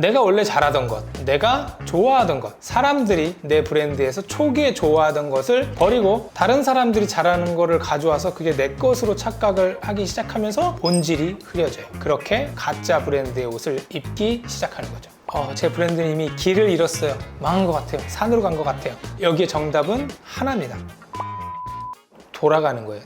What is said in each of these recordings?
내가 원래 잘하던 것, 내가 좋아하던 것, 사람들이 내 브랜드에서 초기에 좋아하던 것을 버리고 다른 사람들이 잘하는 거를 가져와서 그게 내 것으로 착각을 하기 시작하면서 본질이 흐려져요. 그렇게 가짜 브랜드의 옷을 입기 시작하는 거죠. 어, 제 브랜드는 이미 길을 잃었어요. 망한 것 같아요. 산으로 간 것 같아요. 여기에 정답은 하나입니다. 돌아가는 거예요.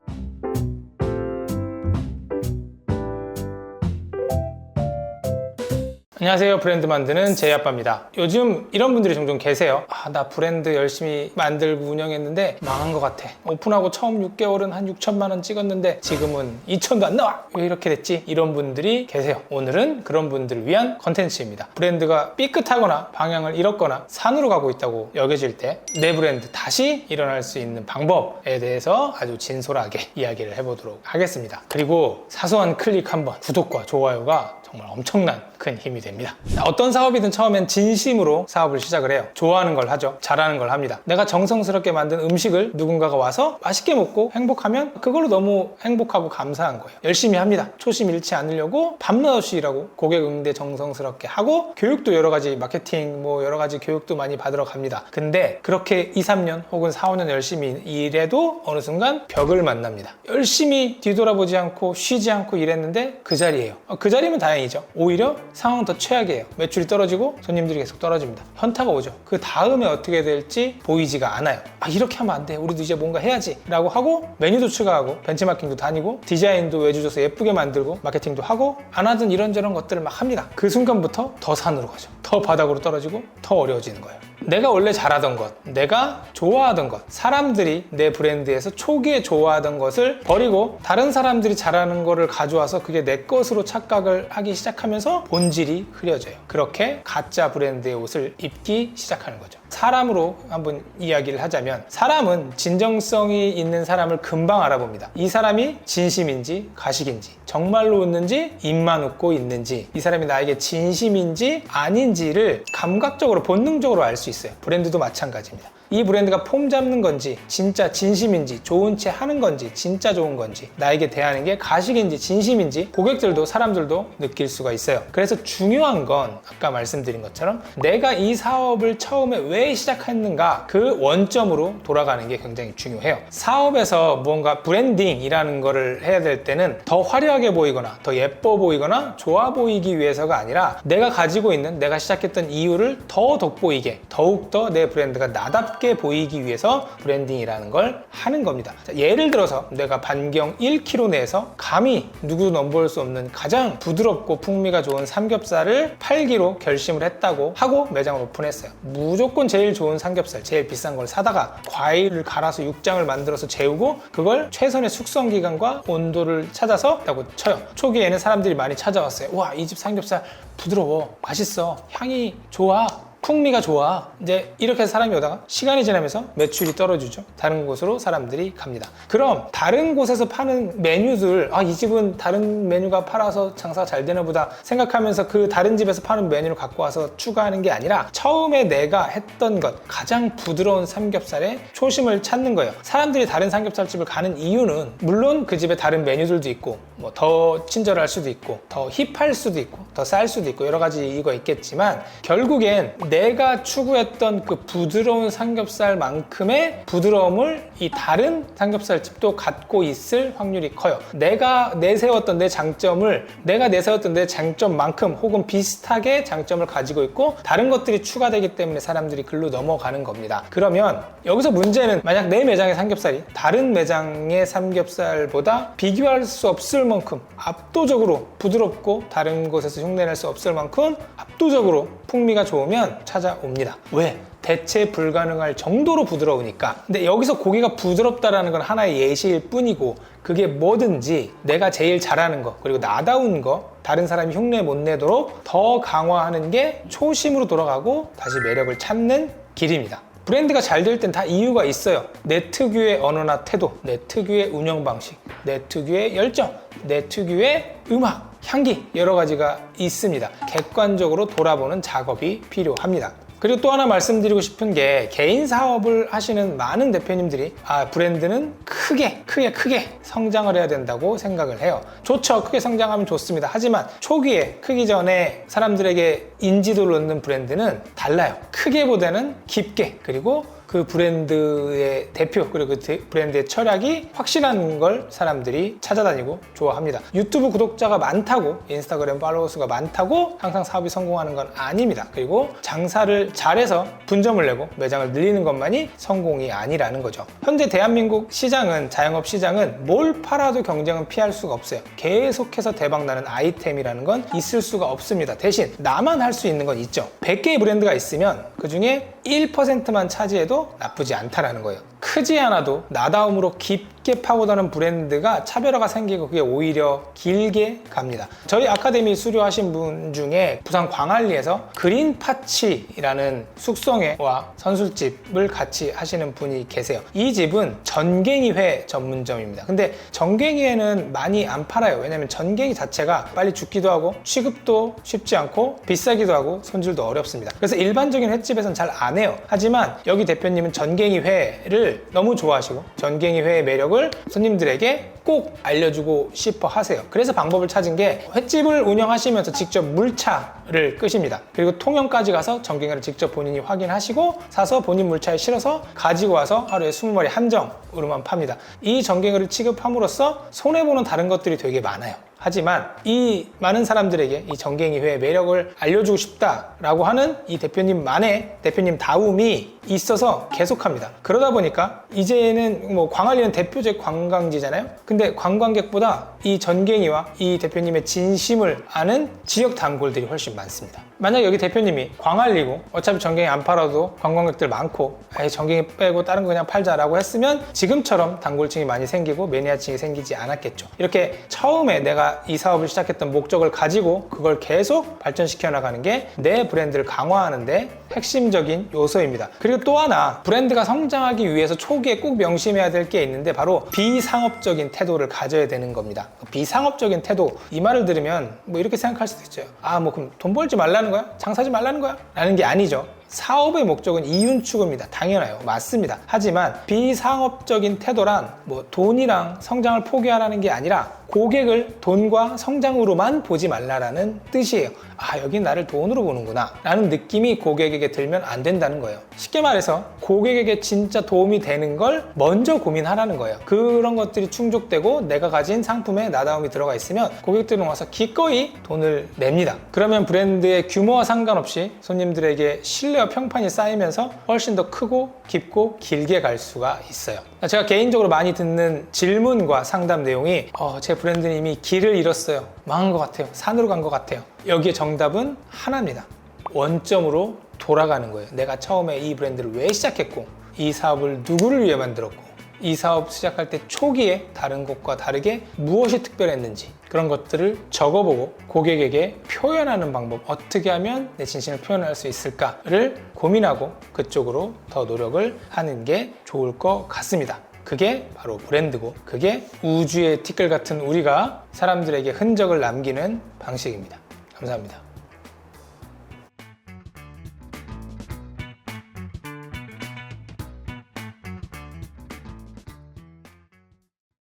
안녕하세요. 브랜드 만드는 제이 아빠입니다. 요즘 이런 분들이 종종 계세요. 아, 나 브랜드 열심히 만들고 운영했는데 망한 것 같아. 오픈하고 처음 6개월은 한 6천만 원 찍었는데 지금은 2천도 안 나와. 왜 이렇게 됐지? 이런 분들이 계세요. 오늘은 그런 분들을 위한 컨텐츠입니다. 브랜드가 삐끗하거나 방향을 잃었거나 산으로 가고 있다고 여겨질 때 내 브랜드 다시 일어날 수 있는 방법에 대해서 아주 진솔하게 이야기를 해보도록 하겠습니다. 그리고 사소한 클릭 한번 구독과 좋아요가 정말 엄청난 큰 힘이 됩니다. 어떤 사업이든 처음엔 진심으로 사업을 시작을 해요. 좋아하는 걸 하죠. 잘하는 걸 합니다. 내가 정성스럽게 만든 음식을 누군가가 와서 맛있게 먹고 행복하면 그걸로 너무 행복하고 감사한 거예요. 열심히 합니다. 초심 잃지 않으려고 밤낮 없이 일하고 고객 응대 정성스럽게 하고 교육도 여러 가지 마케팅 뭐 여러 가지 교육도 많이 받으러 갑니다. 근데 그렇게 2, 3년 혹은 4, 5년 열심히 일해도 어느 순간 벽을 만납니다. 열심히 뒤돌아보지 않고 쉬지 않고 일했는데 그 자리예요. 어, 그 자리면 다행이 죠. 오히려 상황은 더 최악이에요. 매출이 떨어지고 손님들이 계속 떨어집니다. 현타가 오죠. 그 다음에 어떻게 될지 보이지가 않아요. 아, 이렇게 하면 안 돼. 우리도 이제 뭔가 해야지. 라고 하고 메뉴도 추가하고 벤치마킹도 다니고 디자인도 외주줘서 예쁘게 만들고 마케팅도 하고 안 하던 이런저런 것들을 막 합니다. 그 순간부터 더 산으로 가죠. 더 바닥으로 떨어지고 더 어려워지는 거예요. 내가 원래 잘하던 것, 내가 좋아하던 것, 사람들이 내 브랜드에서 초기에 좋아하던 것을 버리고 다른 사람들이 잘하는 거를 가져와서 그게 내 것으로 착각을 하기 시작하면서 본질이 흐려져요. 그렇게 가짜 브랜드의 옷을 입기 시작하는 거죠. 사람으로 한번 이야기를 하자면 사람은 진정성이 있는 사람을 금방 알아봅니다. 이 사람이 진심인지 가식인지 정말로 웃는지 입만 웃고 있는지 이 사람이 나에게 진심인지 아닌지를 감각적으로 본능적으로 알 수 있어요. 브랜드도 마찬가지입니다. 이 브랜드가 폼 잡는 건지 진짜 진심인지 좋은 채 하는 건지 진짜 좋은 건지 나에게 대하는 게 가식인지 진심인지 고객들도 사람들도 느낄 수가 있어요. 그래서 중요한 건 아까 말씀드린 것처럼 내가 이 사업을 처음에 왜 시작했는가 그 원점으로 돌아가는 게 굉장히 중요해요. 사업에서 무언가 브랜딩이라는 거를 해야 될 때는 더 화려하게 보이거나 더 예뻐 보이거나 좋아 보이기 위해서가 아니라 내가 가지고 있는 내가 시작했던 이유를 더 돋보이게 더욱더 내 브랜드가 나답게 보이기 위해서 브랜딩이라는 걸 하는 겁니다. 자, 예를 들어서 내가 반경 1km 내에서 감히 누구도 넘볼 수 없는 가장 부드럽고 풍미가 좋은 삼겹살을 팔기로 결심을 했다고 하고 매장을 오픈했어요. 무조건 제일 좋은 삼겹살, 제일 비싼 걸 사다가 과일을 갈아서 육장을 만들어서 재우고 그걸 최선의 숙성 기간과 온도를 찾아서 있다고 쳐요. 초기에는 사람들이 많이 찾아왔어요. 와, 이 집 삼겹살 부드러워, 맛있어, 향이 좋아. 풍미가 좋아. 이제 이렇게 사람이 오다가 시간이 지나면서 매출이 떨어지죠. 다른 곳으로 사람들이 갑니다. 그럼 다른 곳에서 파는 메뉴들, 아, 이 집은 다른 메뉴가 팔아서 장사가 잘 되나 보다 생각하면서 그 다른 집에서 파는 메뉴를 갖고 와서 추가하는 게 아니라 처음에 내가 했던 것, 가장 부드러운 삼겹살에 초심을 찾는 거예요. 사람들이 다른 삼겹살집을 가는 이유는 물론 그 집에 다른 메뉴들도 있고, 뭐 더 친절할 수도 있고, 더 힙할 수도 있고, 더 쌀 수도 있고, 여러 가지 이유가 있겠지만 결국엔 내가 추구했던 그 부드러운 삼겹살만큼의 부드러움을 이 다른 삼겹살집도 갖고 있을 확률이 커요. 내가 내세웠던 내 장점을 내가 내세웠던 내 장점만큼 혹은 비슷하게 장점을 가지고 있고 다른 것들이 추가되기 때문에 사람들이 글로 넘어가는 겁니다. 그러면 여기서 문제는 만약 내 매장의 삼겹살이 다른 매장의 삼겹살보다 비교할 수 없을 만큼 압도적으로 부드럽고 다른 곳에서 흉내낼 수 없을 만큼 압도적으로 풍미가 좋으면 찾아옵니다. 왜? 대체 불가능할 정도로 부드러우니까. 근데 여기서 고기가 부드럽다라는 건 하나의 예시일 뿐이고 그게 뭐든지 내가 제일 잘하는 거 그리고 나다운 거 다른 사람이 흉내 못 내도록 더 강화하는 게 초심으로 돌아가고 다시 매력을 찾는 길입니다. 브랜드가 잘 될 땐 다 이유가 있어요. 내 특유의 언어나 태도, 내 특유의 운영 방식, 내 특유의 열정, 내 특유의 음악, 향기 여러 가지가 있습니다. 객관적으로 돌아보는 작업이 필요합니다. 그리고 또 하나 말씀드리고 싶은 게 개인 사업을 하시는 많은 대표님들이 아 브랜드는 크게 크게 크게 성장을 해야 된다고 생각을 해요 좋죠 크게 성장하면 좋습니다 하지만 초기에 크기 전에 사람들에게 인지도를 얻는 브랜드는 달라요. 크게보다는 깊게 그리고 그 브랜드의 대표 그리고 그 대- 브랜드의 철학이 확실한 걸 사람들이 찾아다니고 좋아합니다. 유튜브 구독자가 많다고 인스타그램 팔로워 수가 많다고 항상 사업이 성공하는 건 아닙니다. 그리고 장사를 잘해서 분점을 내고 매장을 늘리는 것만이 성공이 아니라는 거죠. 현재 대한민국 시장은 자영업 시장은 뭘 팔아도 경쟁은 피할 수가 없어요. 계속해서 대박나는 아이템이라는 건 있을 수가 없습니다. 대신 나만 할수 있는 건 있죠. 100개의 브랜드가 있으면 그 중에 1%만 차지해도 나쁘지 않다라는 거예요. 크지 않아도 나다움으로 깊게 파고드는 브랜드가 차별화가 생기고 그게 오히려 길게 갑니다. 저희 아카데미 수료하신 분 중에 부산 광안리에서 그린 파치라는 숙성회와 선술집을 같이 하시는 분이 계세요. 이 집은 전갱이회 전문점입니다. 근데 전갱이회는 많이 안 팔아요. 왜냐면 전갱이 자체가 빨리 죽기도 하고 취급도 쉽지 않고 비싸기도 하고 손질도 어렵습니다. 그래서 일반적인 횟집 에서는 잘안 해요. 하지만 여기 대표님은 전갱이 회를 너무 좋아하시고 전갱이 회의 매력을 손님들에게 꼭 알려주고 싶어 하세요. 그래서 방법을 찾은 게 횟집을 운영하시면서 직접 물차 를 끄십니다. 그리고 통영까지 가서 전갱이를 직접 본인이 확인하시고 사서 본인 물차에 실어서 가지고 와서 하루에 20마리 한정으로만 팝니다. 이 전갱이를 취급함으로써 손해보는 다른 것들이 되게 많아요. 하지만 이 많은 사람들에게 이 전갱이 회의 매력을 알려주고 싶다라고 하는 이 대표님만의 대표님 다움이 있어서 계속합니다. 그러다 보니까 이제는 뭐 광안리는 대표적 관광지잖아요. 근데 관광객보다 이 전갱이와 이 대표님의 진심을 아는 지역 단골들이 훨씬 많습니다. 만약 여기 대표님이 광안리고 어차피 전갱이 안 팔아도 관광객들 많고 아예 전갱이 빼고 다른 거 그냥 팔자라고 했으면 지금처럼 단골층이 많이 생기고 매니아층이 생기지 않았겠죠. 이렇게 처음에 내가 이 사업을 시작했던 목적을 가지고 그걸 계속 발전시켜 나가는 게 내 브랜드를 강화하는데 핵심적인 요소입니다. 그리고 또 하나 브랜드가 성장하기 위해서 초기에 꼭 명심해야 될 게 있는데 바로 비상업적인 태도를 가져야 되는 겁니다. 비상업적인 태도 이 말을 들으면 뭐 이렇게 생각할 수도 있죠. 아 뭐 그럼 돈 벌지 말라는 거야? 장사하지 말라는 거야? 라는 게 아니죠. 사업의 목적은 이윤 추구입니다. 당연해요. 맞습니다. 하지만 비상업적인 태도란 뭐 돈이랑 성장을 포기하라는 게 아니라 고객을 돈과 성장으로만 보지 말라라는 뜻이에요. 아, 여긴 나를 돈으로 보는구나. 라는 느낌이 고객에게 들면 안 된다는 거예요. 쉽게 말해서 고객에게 진짜 도움이 되는 걸 먼저 고민하라는 거예요. 그런 것들이 충족되고 내가 가진 상품에 나다움이 들어가 있으면 고객들은 와서 기꺼이 돈을 냅니다. 그러면 브랜드의 규모와 상관없이 손님들에게 신뢰와 평판이 쌓이면서 훨씬 더 크고 깊고 길게 갈 수가 있어요. 제가 개인적으로 많이 듣는 질문과 상담 내용이 어, 제 브랜드는 이미 길을 잃었어요. 망한 것 같아요. 산으로 간 것 같아요. 여기에 정답은 하나입니다. 원점으로 돌아가는 거예요. 내가 처음에 이 브랜드를 왜 시작했고, 이 사업을 누구를 위해 만들었고, 이 사업 시작할 때 초기에 다른 것과 다르게 무엇이 특별했는지 그런 것들을 적어보고 고객에게 표현하는 방법 어떻게 하면 내 진심을 표현할 수 있을까를 고민하고 그쪽으로 더 노력을 하는 게 좋을 것 같습니다. 그게 바로 브랜드고 그게 우주의 티끌 같은 우리가 사람들에게 흔적을 남기는 방식입니다. 감사합니다.